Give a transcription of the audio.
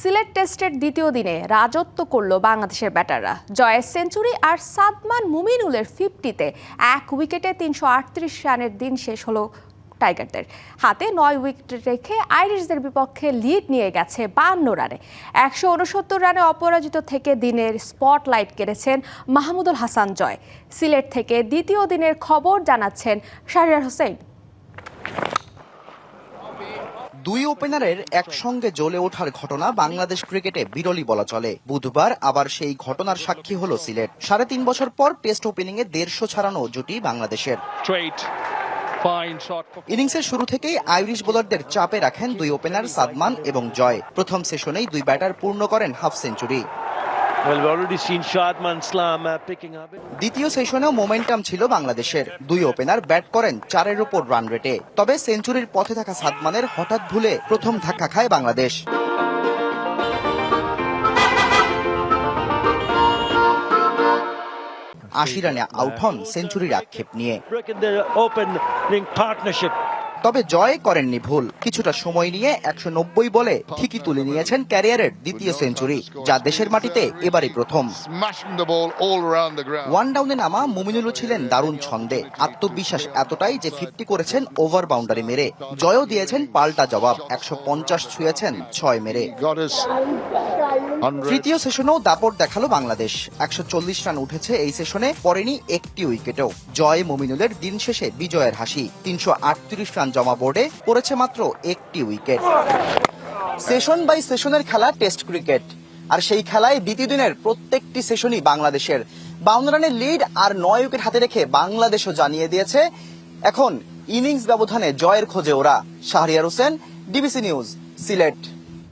সিলেট টেস্টের দ্বিতীয় দিনে রাজত্ব করল বাংলাদেশের ব্যাটাররা। জয়ের সেঞ্চুরি আর সাদমান মুমিনুলের ফিফটিতে এক উইকেটে তিনশো আটত্রিশ রানের দিন শেষ হলো টাইগারদের। হাতে নয় উইকেট রেখে আইরিশদের বিপক্ষে লিড নিয়ে গেছে বান্ন রানে। একশো উনসত্তর রানে অপরাজিত থেকে দিনের স্পটলাইট কেড়েছেন মাহমুদুল হাসান জয়। সিলেট থেকে দ্বিতীয় দিনের খবর জানাচ্ছেন শাহরিয়ার হোসেন। দুই ওপেনারের একসঙ্গে জ্বলে ওঠার ঘটনা বাংলাদেশ ক্রিকেটে বিরলই বলা চলে। বুধবার আবার সেই ঘটনার সাক্ষী হলো সিলেট। সাড়ে তিন বছর পর টেস্ট ওপেনিং এ দেড়শো ছাড়ানো জুটি বাংলাদেশের. ইনিংসের শুরু থেকেই আইরিশ বোলারদের চাপে রাখেন দুই ওপেনার সাদমান এবং জয়। প্রথম সেশনেই দুই ব্যাটার পূর্ণ করেন হাফ সেঞ্চুরি দ্বিতীয় সেশনেও মোমেন্টাম ছিল বাংলাদেশের। দুই ওপেনার ব্যাট করেন চারের ওপর রান রেটে তবে সেঞ্চুরির পথে থাকা সাদমানের হঠাৎ ভুলে প্রথম ধাক্কা খায় বাংলাদেশ। আশি রানে আউট হন সেঞ্চুরির আক্ষেপ নিয়ে। তবে জয় করেননি ভুল। কিছুটা সময় নিয়ে একশো নব্বই বলে ঠিকই তুলে নিয়েছেন ক্যারিয়ারের দ্বিতীয় সেঞ্চুরি যা দেশের মাটিতে এবারই প্রথম. ওয়ান ডাউনে নামা মুমিনুলও ছিলেন দারুণ ছন্দে। আত্মবিশ্বাস এতটাই যে ফিফটি করেছেন ওভার বাউন্ডারি মেরে। জয়ও দিয়েছেন পাল্টা জবাব একশো পঞ্চাশ ছুঁয়েছেন ছয় মেরে। Got us 100. তৃতীয় সেশনেও দাপট দেখাল বাংলাদেশ। একশো চল্লিশ রান উঠেছে এই সেশনে পড়েনি একটি উইকেটও। জয় মুমিনুলের দিন শেষে বিজয়ের হাসি তিনশো আটত্রিশ রান জমা বোর্ডে পড়েছে মাত্র একটি উইকেট। সেশন বাই সেশনের খেলা টেস্ট ক্রিকেট। আর সেই খেলায় দ্বিতীয় দিনের প্রত্যেকটি সেশনই বাংলাদেশের বাউন্ন রানের লিড আর নয় উইকেট হাতে রেখে বাংলাদেশও জানিয়ে দিয়েছে। এখন ইনিংস ব্যবধানে জয়ের খোঁজে ওরা। Shahriar Hossain DBC news Sylhet.